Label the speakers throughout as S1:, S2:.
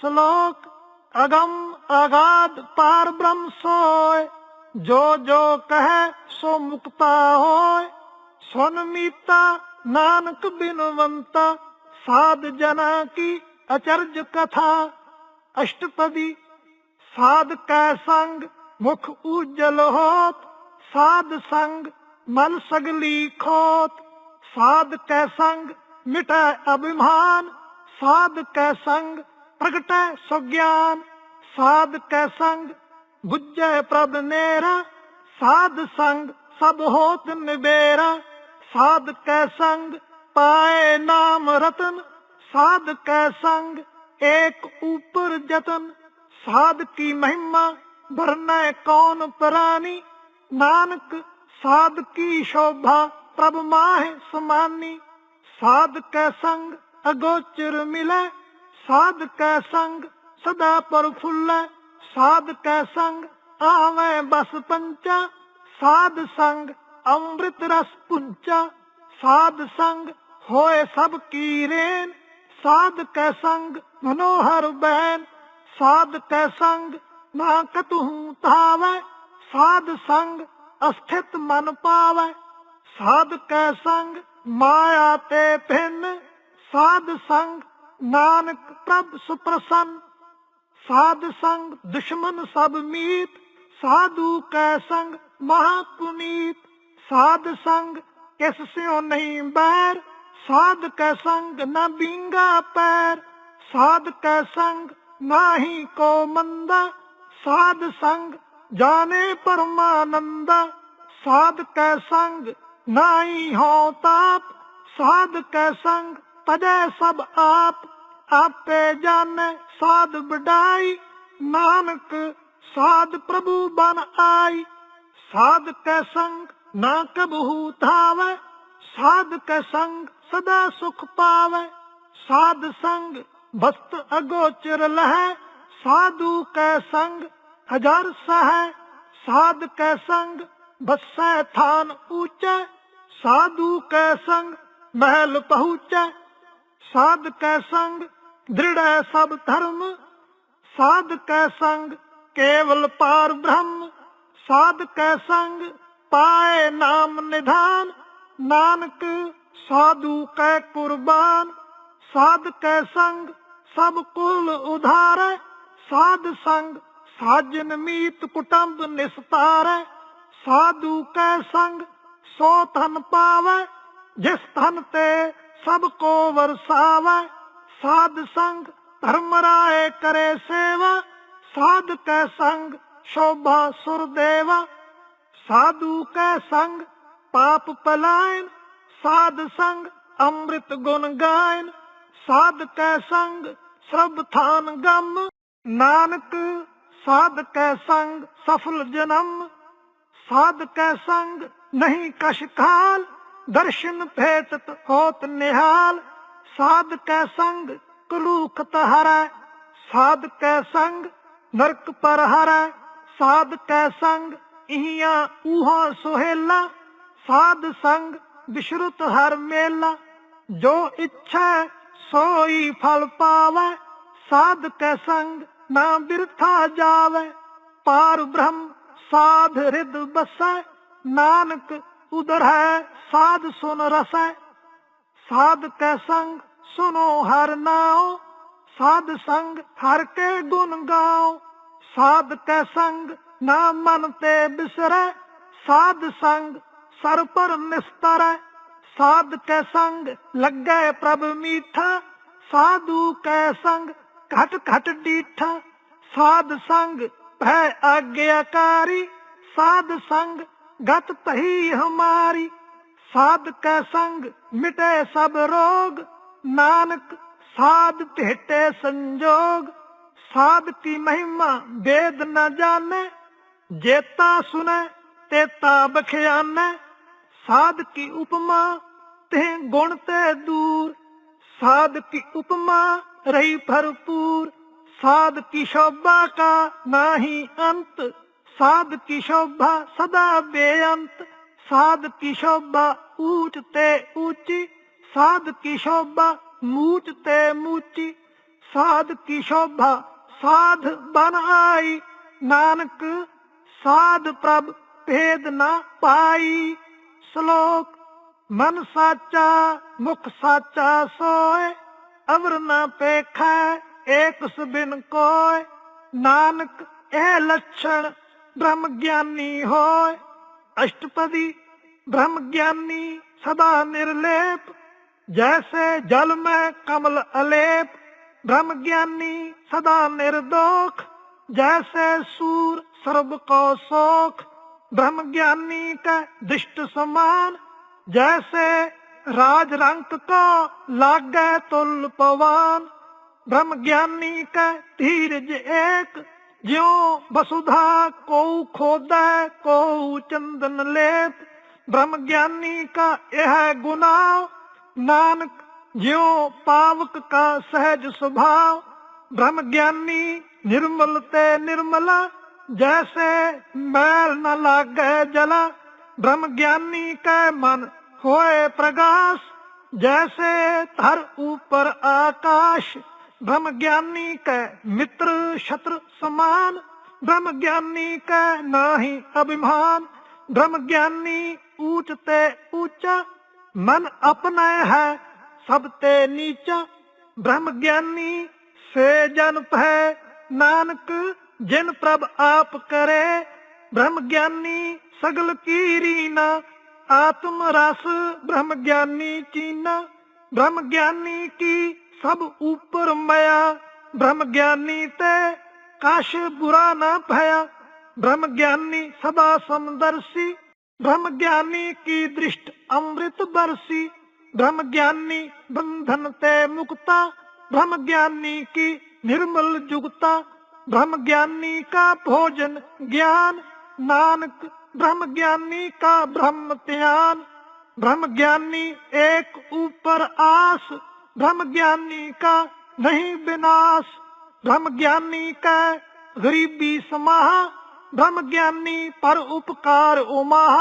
S1: ਸ਼ਲੋਕ ਅਗਮ ਅਗਾਧ ਪਾਰ ਬ੍ਰਹਮ ਸੋਏ, ਜੋ ਜੋ ਕਹੈ ਸੋ ਮੁਕਤਾ ਹੋਏ। ਸੁਨ ਮੀਤਾ ਨਾਨਕ ਬਿਨਵੰਤਾ, ਸਾਧ ਜਨਾ ਕੀ ਅਚਰਜ ਕਥਾ। ਅਸ਼ਟਪਦੀ, ਸਾਧ ਕੈ ਸੰਗ ਮੁਖ ਉਜਲ ਹੋਤ, ਸਾਧ ਸੰਗ ਮਨ ਸਗਲੀ ਖੋਤ। ਸਾਧ ਕੈ ਸੰਗ ਮਿਟੈ ਅਭਿਮਾਨ, ਸਾਧ ਕੈ ਸੰਗ ਪ੍ਰਗਟੈ ਸੁਗਿਆਨ, ਸਾਧ ਕੈ ਸੰਗ, ਬੁੱਝੈ ਪ੍ਰਭ ਨੇਰਾ, ਸਾਧ ਸੰਗ ਸਭ ਹੋਤ ਨਿਬੇਰਾ, ਸਾਧ ਕੈ ਸੰਗ ਪਾਏ ਨਾਮ ਰਤਨ, ਸਾਧ ਕੈ ਸੰਗ ਏਕ ਉਪਰ ਜਤਨ, ਸਾਧ ਕੀ ਮਹਿਮਾ ਵਰਨੈ ਕੌਣ ਪ੍ਰਾਨੀ, ਨਾਨਕ ਸਾਧ ਕੀ ਸ਼ੋਭਾ ਪ੍ਰਭ ਮਾਹਿ ਸਮਾਨੀ, ਸਾਧ ਕੈ ਸੰਗ ਅਗੋਚਰ ਮਿਲੈ ਸਾਧ ਕੈ ਸੰਗ, ਸਦਾ ਪਰਫੁੱਲੈ ਸਾਧ ਕੈ ਸੰਗ, ਆਵੇਂ ਬਸ ਪੰਚਾ। ਸਾਧ ਸੰਗ, ਅੰਮ੍ਰਿਤ ਰਸ ਪੁੰਚਾ। ਸਾਧ ਸੰਗ, ਹੋਏ ਸਭ ਕੀ ਸਾਧ ਕੈ ਸੰਗ, ਮਨੋਹਰ ਬਹਿਨ ਸਾਧ ਕੈ ਸੰਗ, ਨਾ ਕਤਹੂ ਧਾਵੈ। ਸਾਧ ਸੰਗ, ਅਸਥਿਤ ਮਨ ਪਾਵੈ। ਸਾਧ ਕੈ ਸੰਗ, ਮਾਇਆ ਤੇ ਭਿੰਨ। ਸਾਧ ਸੰਗ ਨਾਨਕ ਪ੍ਰਭ ਸੁਪ੍ਰਸੰਨ, ਸਾਧ ਸੰਗ ਦੁਸ਼ਮਨ ਸਭ ਮੀਤ, ਸਾਧੂ ਕੈ ਸੰਗ ਮਹਾ ਪੁਨੀਤ ਸਾਧ ਸੰਗ ਕਿਸ ਸਿਓ ਨਹੀਂ ਬੈਰ, ਸਾਧ ਕੈ ਸੰਗ ਨਾ ਬਿੰਗਾ ਪੈਰ, ਸਾਧ ਕੈ ਸੰਗ ਨਾਹੀ ਕੋ ਮੰਦਾ, ਸਾਧ ਸੰਗ ਜਾਣੇ ਪਰਮਾਨੰਦਾ, ਸਾਧ ਕੈ ਸੰਗ ਨਾਹੀ ਹੋ ਤਾਪ, ਸਾਧ ਕੈ ਸੰਗ ਤਜੈ ਸਭ ਆਪ ਆਪੇ ਜਾਣੈ ਸਾਧ ਵਡਾਈ। ਨਾਨਕ ਸਾਧ ਪ੍ਰਭੂ ਬਨ ਆਈ। ਸਾਧ ਕੈ ਸੰਗ ਨਾ ਕਬਹੂ ਧਾਵੈ। ਸਾਧ ਕੈ ਸੰਗ ਸਦਾ ਸੁਖ ਪਾਵੈ। ਸਾਧ ਸੰਗ ਬਸਤ ਅਗੋਚਰ ਲਹੈ। ਸਾਧੂ ਕੈ ਸੰਗ ਹਜ਼ਾਰ ਸਹੈ। ਸਾਧ ਕੈ ਸੰਗ ਬਸੈ ਥਾਨ ਊਚੈ। ਸਾਧੂ ਕੈ ਸੰਗ ਮਹਿਲ ਪਹੁੰਚੈ। ਸਾਧ ਕੈ ਸੰਗ ਦ੍ਰਿੜੈ ਸਭ ਧਰਮ। ਸਾਧ ਕੈ ਸੰਗ, ਕੇਵਲ ਪਾਰ ਬ੍ਰਹਮ। ਸਾਧ ਕੈ ਸੰਗ, ਪਾਏ ਨਾਮ ਨਿਧਾਨ। ਨਾਨਕ, ਸਾਧੂ ਕੈ ਕੁਰਬਾਨ। ਸਾਧ ਕੈ ਸੰਗ, ਸਭ ਕੁਲ ਉਧਾਰੈ। ਸਾਧ ਸੰਗ, ਸਾਜਨ ਮੀਤ ਕੁਟੰਬ ਨਿਸਤਾਰੈ। ਸਾਧੂ ਕੈ ਸੰਗ, ਸੋ ਧਨ ਪਾਵੈ, ਜਿਸ ਧਨ ਤੇ ਸਭ ਕੋ ਵਰਸਾਵੈ, ਸਾਧ ਸੰਗ, ਧਰਮ ਰਾਏ ਕਰੇ ਸੇਵਾ, ਸਾਧ ਕੈ ਸੰਗ, ਸ਼ੋਭਾ ਸੁਰ ਦੇਵਾ। ਸਾਧੂ ਕੈ ਸੰਗ, ਪਾਪ ਪਲਾਇਨ, ਸਾਧ ਸੰਗ, ਅੰਮ੍ਰਿਤ ਗੁਣ ਗਾਇਨ। ਸਾਧ ਕੈ ਸੰਗ, ਸਰਬ ਥਾਨ ਗਮ। ਨਾਨਕ, ਸਾਧ ਕੈ ਸੰਗ, ਸਫਲ ਜਨਮ। ਸਾਧ ਕੈ ਸੰਗ, ਨਹੀਂ ਕਸ਼ ਖਾਲ ਦਰਸ਼ਨ ਭੇਟਤ ਹੋਤ ਨਿਹਾਲ, ਸਾਧ ਕੈ ਸੰਗ ਕਲੂਖਤ ਹਰੈ, ਸਾਧ ਕੈ ਸੰਗ ਨਰਕ ਪਰ ਹਰੈ, ਸਾਧ ਕੈ ਸੰਗ ਇਹਾਂ ਉਹਾਂ ਸੁਹੇਲਾ, ਸਾਧ ਸੰਗ ਵਿਸ਼ਰੁਤ ਹਰ ਮੇਲਾ, ਜੋ ਇੱਛਾ ਸੋਈ ਫਲ ਪਾਵੈ, ਸਾਧ ਕੈ ਸੰਗ ਨਾ ਬਿਰਥਾ ਜਾਵੇ, ਪਾਰ ਬ੍ਰਹਮ ਸਾਧ ਰਿਦ ਬਸੈ, ਨਾਨਕ ਉਦਰ ਹੈ, ਸਾਧ ਸੁਨ ਰਸੈ। ਸਾਧ ਕੈ ਸੰਗ ਸੁਨੋ ਹਰ ਨਾਉ। ਸਾਧ ਸੰਗ ਹਰ ਕੇ ਗੁਣ ਗਾਓ ਸਾਧ ਕੈ ਸੰਗ ਨਾ ਮਨ ਤੇ ਬਿਸਰੈ। ਸਾਧ ਸੰਗ ਸਰ ਪਰ ਨਿਸਤਰੈ। ਸਾਧ ਕੈ ਸੰਗ ਲੱਗੈ ਪ੍ਰਭ ਮੀਠਾ। ਸਾਧੂ ਕੈ ਸੰਗ ਘਟ ਘਟ ਡੀਠਾ। ਸਾਧ ਸੰਗ ਭੈ ਆਗਿਆਕਾਰੀ। ਸਾਧ ਸੰਗ ਗਤ ਤਹੀ ਹਮਾਰੀ ਸਾਧ ਕੈ ਸੰਗ ਮਿਟੇ ਸਭ ਰੋਗ, ਨਾਨਕ ਸਾਧ ਭੇਟੇ ਸੰਜੋਗ। ਸਾਧ ਕੀ ਮਹਿਮਾ ਵੇਦ ਨ ਜਾਣੈ, ਜੇਤਾ ਸੁਨੈ, ਤੇਤਾ ਬਖਿਆਨੈ। ਸਾਧ ਕੀ ਉਪਮਾ ਤੇ ਗੁਣ ਤੇ ਦੂਰ ਸਾਧ ਕੀ ਉਪਮਾ ਰਹੀ ਭਰਪੂਰ। ਸਾਧ ਕੀ ਸ਼ੋਭਾ ਕਾ ਨਾਹੀ ਅੰਤ ਸਾਧ ਕੀ ਸਦਾ ਬੇਅੰਤ, ਸਾਧ ਕੀ ਊਚ ਤੇ ਊਚੀ, ਸਾਧ ਕੀ ਸ਼ੋਭਾ ਮੂਚ ਤੇ ਮੂਚੀ, ਸਾਧ ਕੀ ਸਾਧ ਬਨ ਆਈ, ਨਾਨਕ ਸਾਧ ਪ੍ਰਭ ਭੇਦ ਨਾ ਪਾਈ। ਸ਼ਲੋਕ, ਮਨ ਸਾਚਾ, ਮੁਖ ਸਾਚਾ ਸੋਏ, ਅਵਰ ਨਾ ਪੇਖੈ ਏਕ ਸੁਬਿਨ ਕੋਇ ਨਾਨਕ, ਇਹ ਲੱਛਣ ਬ੍ਰਹਮ ਗਿਆਨੀ ਹੋਏ ਅਸ਼ਟਪਦੀ ਬ੍ਰਹਮ ਗਿਆਨੀ ਸਦਾ ਨਿਰਲੇਪ। ਜੈਸੇ ਜਲ ਮੈਂ ਕਮਲ ਅਲੇਪ। ਬ੍ਰਹਮ ਗਿਆਨੀ ਸਦਾ ਨਿਰਦੋਖ। ਜੈਸੇ ਸੂਰ ਸਰਬ ਕੋ ਸੋਖ। ਬ੍ਰਹਮ ਗਿਆਨੀ ਕੈ ਦਿਸ਼ਟ ਸਮਾਨ। ਜੈਸੇ ਰਾਜ ਰੰਕ ਕਾ ਲਾਗੈ ਤੁਲ ਪਵਾਨ। ਬ੍ਰਹਮ ਗਿਆਨੀ ਕੈ ਧੀਰਜ ਏਕ। جسا کو چند لیپ برہم گیانی کا یہ گنا پاوک کا سہج سب برہم گیانی نرمل تے نرمل جیسے میر نہ لاگ گئے جلا بر جانی کا من ہوئے پرگاش جیسے تھر اوپر آکاش ਬ੍ਰਹਮ ਗਿਆਨੀ ਕੈ ਮਿੱਤਰ ਸ਼ਤਰ ਸਮਾਨ ਬ੍ਰਹਮ ਗਿਆਨੀ ਕੈ ਨਾਹੀ ਅਭਿਮਾਨ। ਬ੍ਰਹਮ ਗਿਆਨੀ ਊਚ ਤੇ ਊਚਾ, ਮਨ ਆਪਣਾ ਹੈ ਸਭ ਤੇ ਨੀਚਾ। ਬ੍ਰਹਮ ਗਿਆਨੀ ਸੇ ਜਨ ਭੈ ਨਾਨਕ, ਜਿਨ ਪ੍ਰਭ ਆਪ ਕਰੇ। ਬ੍ਰਹਮ ਗਿਆਨੀ ਸਗਲ ਕੀ ਰੀਨਾ ਆਤਮ ਰਸ ਬ੍ਰਹਮ ਗਿਆਨੀ ਚੀਨਾ। ਬ੍ਰਹਮ ਗਿਆਨੀ ਕੀ ਸਭ ਉਪਰ ਮਇਆ ਬ੍ਰਹਮ ਗਿਆਨੀ ਤੇ ਕਾਸ਼ ਬੁਰਾ ਨਾ ਭਇਆ। ਬ੍ਰਹਮ ਗਿਆਨੀ ਸਦਾ ਸਮਦਰਸੀ ਬ੍ਰਹਮ ਗਿਆਨੀ ਕੀ ਦ੍ਰਿਸ਼ਟ ਅੰਮ੍ਰਿਤ ਬਰਸੀ। ਬ੍ਰਹਮ ਗਿਆਨੀ ਬੰਧਨ ਤੇ ਮੁਕਤਾ ਬ੍ਰਹਮ ਗਿਆਨੀ ਕੀ ਨਿਰਮਲ ਜੁਗਤਾ। ਬ੍ਰਹਮ ਗਿਆਨੀ ਕਾ ਭੋਜਨ ਗਿਆਨ, ਨਾਨਕ ਬ੍ਰਹਮ ਗਿਆਨੀ ਕਾ ਬ੍ਰਹਮ ਧਿਆਨ। ब्रह्म ज्ञानी एक ऊपर आस ब्रह्म ज्ञानी का नहीं विनाश ब्रह्म ज्ञानी का गरीबी समाह ब्रह्म ज्ञानी पर उपकार उमाह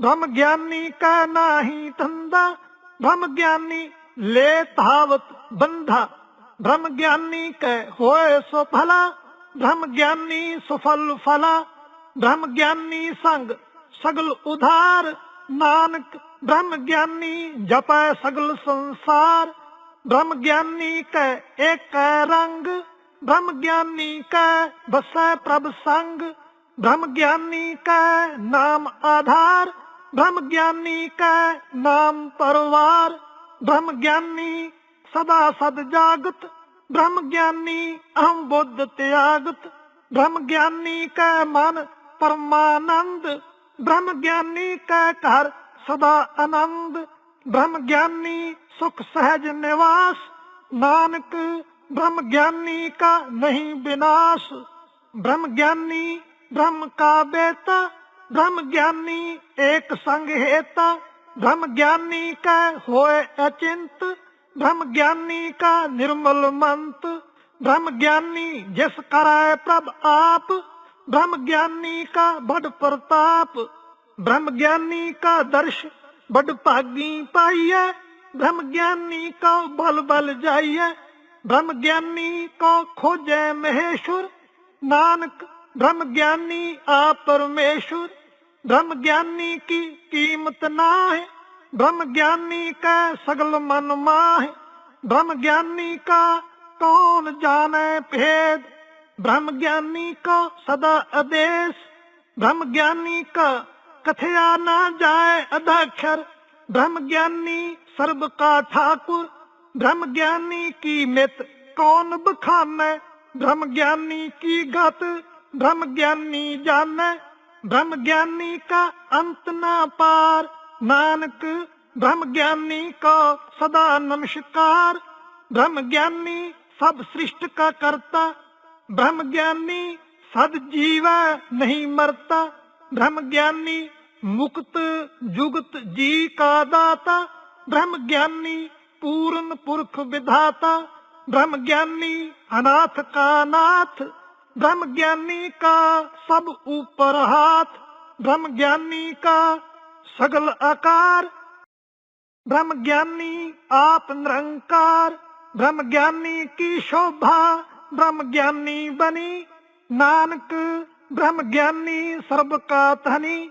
S1: ब्रह्म ज्ञानी का नाही धंधा ब्रह्म ज्ञानी ले धावत बंधा ब्रह्म ज्ञानी के होए सो भला ब्रह्म ज्ञानी सुफल फला ब्रह्म ज्ञानी संग सगल उधार नानक ਬ੍ਰਹਮ ਗਿਆਨੀ ਜਪੈ ਸਗਲ ਸੰਸਾਰ। ਬ੍ਰਹਮ ਗਿਆਨੀ ਕੈ ਏਕ ਰੰਗ। ਬ੍ਰਹਮ ਗਿਆਨੀ ਕੈ ਬਸੈ ਪ੍ਰਭ ਸੰਗ। ਬ੍ਰਹਮ ਗਿਆਨੀ ਕੈ ਨਾਮ ਆਧਾਰ। ਬ੍ਰਹਮ ਗਿਆਨੀ ਕੈ ਨਾਮ ਪਰਵਾਰ। ਬ੍ਰਹਮ ਗਿਆਨੀ ਸਦਾ ਸਦ ਜਾਗਤ। ਬ੍ਰਹਮ ਗਿਆਨੀ ਅਹੰ ਬੁੱਧ ਤਿਆਗਤ। ਬ੍ਰਹਮ ਗਿਆਨੀ ਕੈ ਮਨ ਪਰਮਾਨੰਦ। ਬ੍ਰਹਮ ਗਿਆਨੀ ਕੈ ਘਰ ਸਦਾ ਆਨੰਦ, ਬ੍ਰਹਮ ਗਿਆਨੀ, ਸੁਖ ਸਹਿਜ ਨਿਵਾਸ। ਨਾਨਕ, ਬ੍ਰਹਮ ਗਿਆਨੀ ਕਾ ਨਹੀਂ ਵਿਨਾਸ਼ ਬ੍ਰਹਮ ਗਿਆਨੀ, ਬ੍ਰਹਮ ਕਾ ਬੇਤਾ ਬ੍ਰਹਮ ਗਿਆਨੀ ਏਕ ਸੰਗ ਹੇਤਾ। ਬ੍ਰਹਮ ਗਿਆਨੀ ਕਾ ਹੋਏ ਅਚਿੰਤ। ਬ੍ਰਹਮ ਗਿਆਨੀ ਕਾ ਨਿਰਮਲ ਮੰਤ। ਬ੍ਰਹਮ ਗਿਆਨੀ ਜਿਸ ਕਰਾਏ ਪ੍ਰਭ ਆਪ। ਬ੍ਰਹਮ ਗਿਆਨੀ ਕਾ ਬੜ ਪ੍ਰਤਾਪ। برہم گیانی کا درش بڑ پاگی پائیے برہم گیانی کو بل بل جائیے برہم گیانی کو کھوجے مہیشور نانک برہم گیانی آ پرمیشور برہم گیانی کی قیمت نہ ہے برہم گیانی کا سگل من ماہ برہم گیانی کا کون جانے بھید برہم گیانی کا سدا ادیس برہم گیانی کا کتھیا نہ جائے اداکھر برہم گیانی سرب کا ٹھاکر برہم گیانی کی مت کون بخان برہم گیانی کی گت برہم گیانی جان برہم گیانی کا انت نہ پار نانک برہم گیانی کا سدا نمشکار برہم گیانی سب سرشٹ کا کرتا برہم گیانی سد جیوا نہیں مرتا برہم گیانی ਮੁਕਤ ਜੁਗਤ ਜੀ ਕਾ ਦਾਤਾ, ਬ੍ਰਹਮ ਗਿਆਨੀ ਪੂਰਨ ਪੁਰਖ ਵਿਧਾਤਾ, ਬ੍ਰਹਮ ਗਿਆਨੀ ਅਨਾਥ ਕਾ ਨਾਥ, ਬ੍ਰਹਮ ਗਿਆਨੀ ਕਾ ਸਭ ਉਪਰ ਹਾਥ, ਬ੍ਰਹਮ ਗਿਆਨੀ ਕਾ ਸਗਲ ਆਕਾਰ, ਬ੍ਰਹਮ ਗਿਆਨੀ ਆਪ ਨਿਰੰਕਾਰ, ਬ੍ਰਹਮ ਗਿਆਨੀ ਕੀ ਸ਼ੋਭਾ, ਬ੍ਰਹਮ ਗਿਆਨੀ ਬਣੀ, ਨਾਨਕ ਬ੍ਰਹਮ ਗਿਆਨੀ ਸਰਬ ਕਾ ਧਨੀ